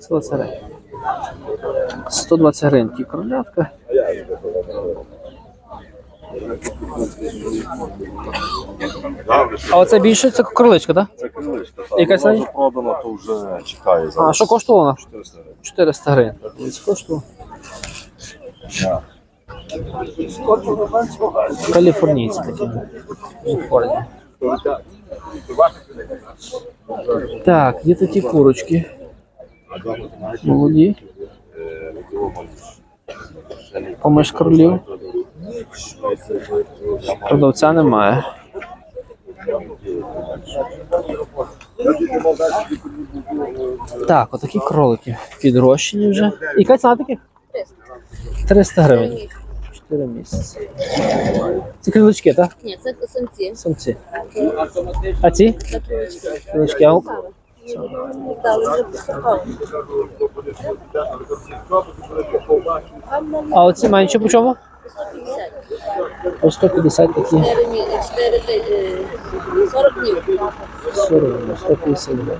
120 гривень. 120 гривень ті кролятка. А оце більше це кроличка, так? Це крилишка. так. Яка? Вона вже продана, то вже чекає. А що коштувала вона? 400 гривень. 400 гривень. Ось коштувала. Каліфорнійці такі. Каліфорнія. Так, є такі курочки. Молоді. Поміж кролів. Продавця немає. Так, отакі кролики підрощені вже. Яка ціна таких? 300 гривень. 4 місяці. Це крилички, так? Ні, це самці. Самці. А ці? Це крилички. А, оці менші по чому? По 150 такі. 4 мі... 4 ти- е, 40 днів. 150 гривень.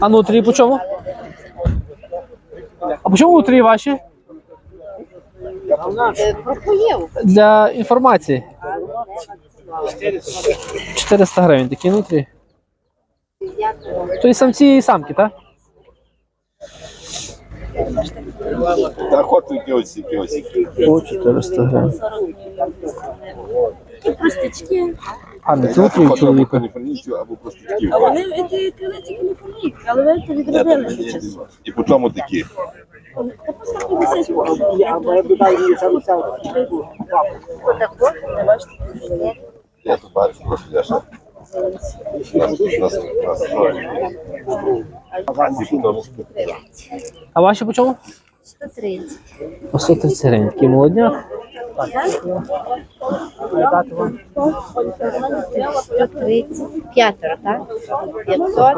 А нутрі по чому? А по чому нутрі ваші? Е. Для інформації. 400 гривень такі нутрі. То і самці, і самки, так? Та хоч кіосі, кіосі. По 400 гривень. Простячки. А, не це у чоловіка. Або простичків. А вони ці крилиці каліфорнійські, але ви це відробили. І по чому такі? Та по 150 Отако, не бачите? Я тут бачу, по тому. А ваші по чому? 130. По 130 гривень. Такий молодняк. 130. П'ятеро, так? 500.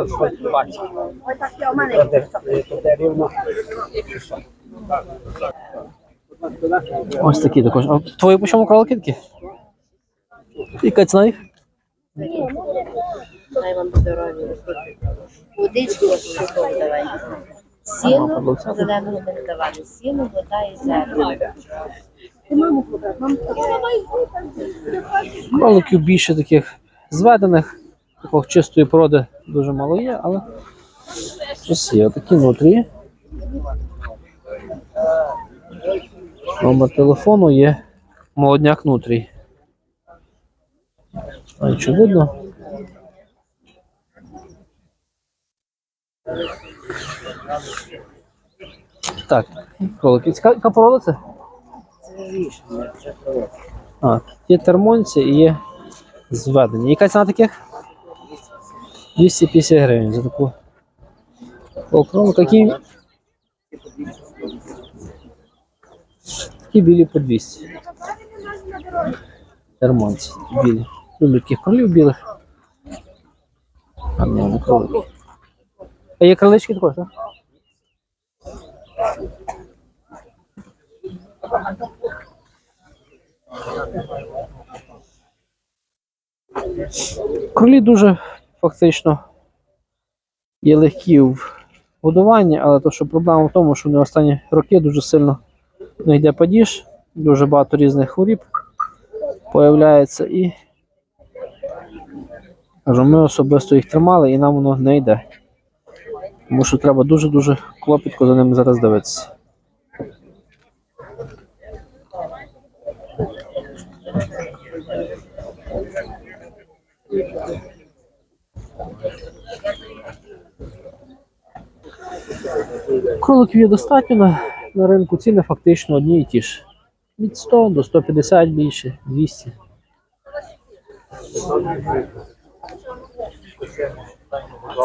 Ось такі також. А твої по чому кролики такі? Яка ціна їх? Дай вам здоров'я. Водичку сухої давайте. Сіно зеленого не давали. Сіно, вода і зелень. Кроликів більше таких зведених, таких чистої породи дуже мало є, але щось є. Такі внутрі. Номер телефону є молодняк внутрі. А що видно? Так, кролики. Яка порода це? А, є термонці і є зведені. Яка ціна таких? 250 гривень за таку. Окрому такі. Такі білі по 200. Термонці білі. Люблю таких кролів білих. А ні, не кролики. А є кролички також, так? Кролі дуже фактично є легкі в годуванні, але то, що проблема в тому, що вони останні роки дуже сильно не йде падіж, дуже багато різних хворіб появляється і кажу, ми особисто їх тримали і нам воно не йде. Тому що треба дуже-дуже клопітко за ними зараз дивитися. Кроликів є достатньо на, на ринку, ціни фактично одні і ті ж. Від 100 до 150 більше, 200.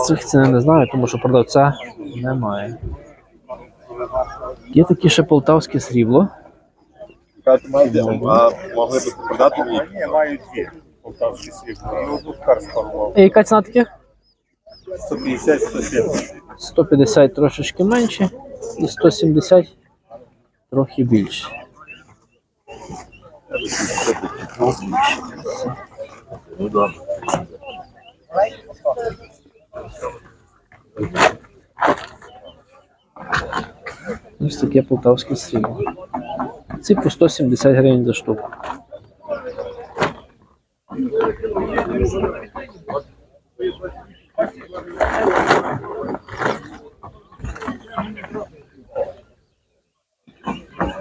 Цих цін не знаю, тому що продавця немає. Є такі ще полтавське срібло. Маєте, а могли б продати мені? Ні, маю дві. Полтавські одну карспарував. А яка ціна таких? 150, 170. 150 трошечки менше і 170 трохи більше. Ну добре. Ось таке полтавське срібло. Ці по 170 гривень за штуку.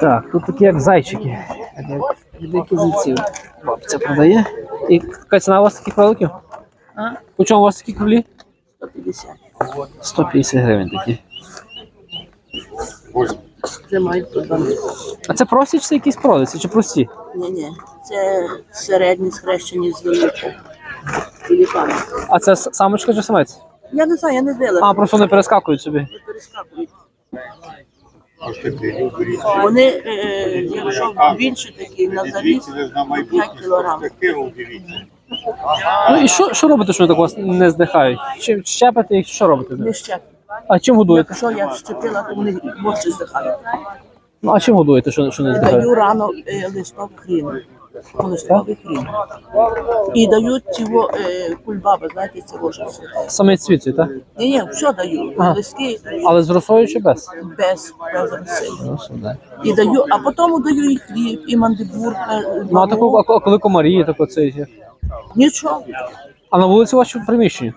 Так, тут такі як зайчики. Деякі зайців. Бабця продає. І яка ціна у вас таких кроликів? А? По чому у вас такі кролі? 150. 150 гривень такі. Вже мають по 12. А це прості чи це якісь пролиці, чи прості? Ні, ні. Це середні схрещені з А це самочка чи самець? Я не знаю, я не дивилася. А, просто вони перескакують собі. Не перескакують. Вони, е, якщо більше такі на завіс, 5 кілограм. Ну і що, що робите, що вони так у вас не здихають? Чи щепите їх, що робите? Не ще. А чим годуєте? Якщо я щепила, то вони більше здихають. Ну а чим годуєте, що, що не здихають? Даю рано е, листок хріну. Листковий хрін. І дають цього е, кульбаби, знаєте, цього ж. Саме цвіти, так? Ні, ні, все даю. Ага. Листки Але з росою чи без? без, без роси. Росу, да. І даю, а потім даю і хліб, і мандибурка. Ну а таку, а коли комарі, тако це. є? Нічого. А на вулиці у вас що в приміщенні?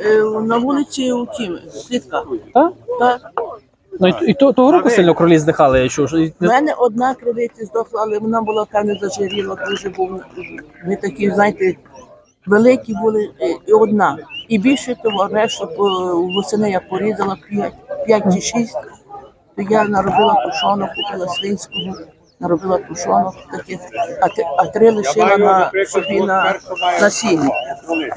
Е, на вулиці у тім, клітка. Так? Так. Ну і, і то, того року сильно кролі здихали, я чув. що і У мене одна кривиця здохла, але вона була певне зажиріла, дуже був. Ми такі, знаєте, великі були е, і одна. І більше того, решта по восени я порізала 5, 5 чи 6, то я наробила тушонок, купила свинського, наробила тушонок таких, а, ти- а три лишила на собі на, на сіні.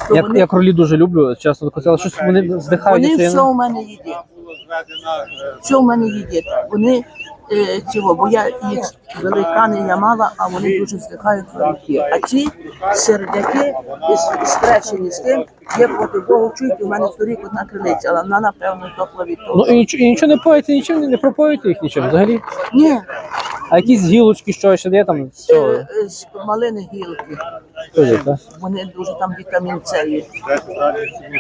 То Я, вони, я кролі дуже люблю, часто казали, щось вони здихають. вони це я все не- у мене їдять. Все в мене їдять. Вони е, цього, бо я їх великани я мала, а вони дуже здихають великі. А ці сердяки скрещені з тим, є проти Богу чують, у мене торік одна крилиця, але вона, напевно, здохла від Ну того. і нічого, і нічого не поїте, нічим не, не пропоїте їх нічим взагалі. Ні, А якісь гілочки, що ще є там, все, е, е, з малини гілки. Теж так? Вони дуже там вітамін С є.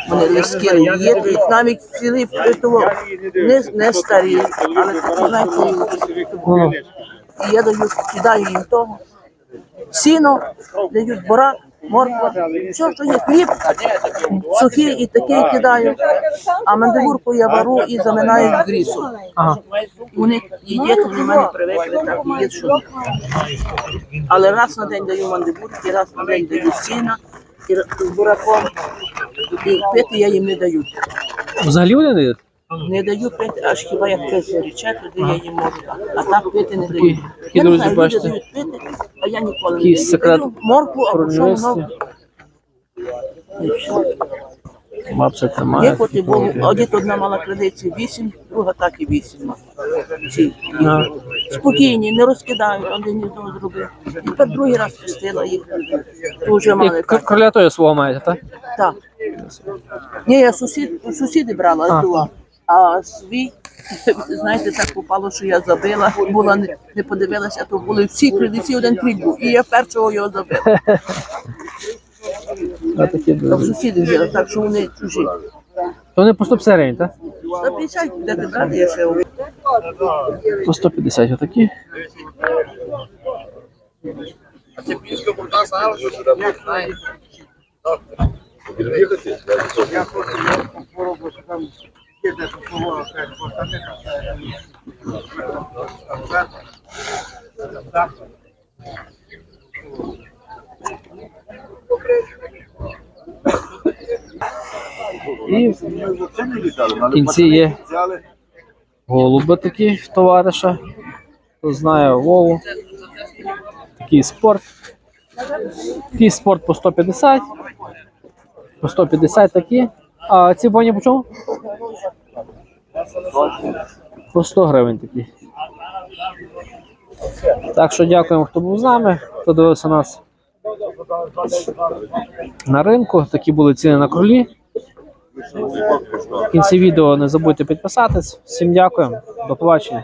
Вони листки є, їх навіть цілий не, не старі, але такі, знаєте, Ну, І я даю, кидаю їм того. Сіно, дають бурак, морква, все, що є хліб, сухий і такий кидаю. А мандивурку я вару і заминаю в грісу. ага. І Вони їдять, вони мене привикли так, їдять, що. Але раз на день даю мандивурки, раз на день даю сіна і з бураком. І пити я їм не даю. Взагалі вони не їдять? Не даю пити, аж хіба як хтось рече, тоді я їм можу. А так пити не даю. Я не знаю, люди дають пити, я ніколи не даю. секрет Даю моркву або що воно. І все. Є тримає. поти Богу, один одна мала кредицію 8, друга так і 8. Ці. Ага. Спокійні, не розкидають, один ні того зробив. І тепер другий раз пустила їх. Дуже мали І к- так. кроля теж свого маєте, так? так. Ні, я сусід, у сусіди брала, А. а, а свій, знаєте, так попало, що я забила, була не, не подивилася, то були всі кредиці, один крик був, і я першого його забила. А сусіди взяли, так що вони чужі. То вони по 150 гривень, так? 150 будете брати, я ще По 150 отакі. І в кінці є голуби такі товариша. Хто знає Вову. Такий спорт. Такий спорт по 150. По 150 такі. А ці боні по чому? По 100 гривень такі. Так що дякуємо, хто був з нами, хто дивився нас на ринку. Такі були ціни на кролі. В кінці відео не забудьте підписатись. Всім дякуємо. До побачення.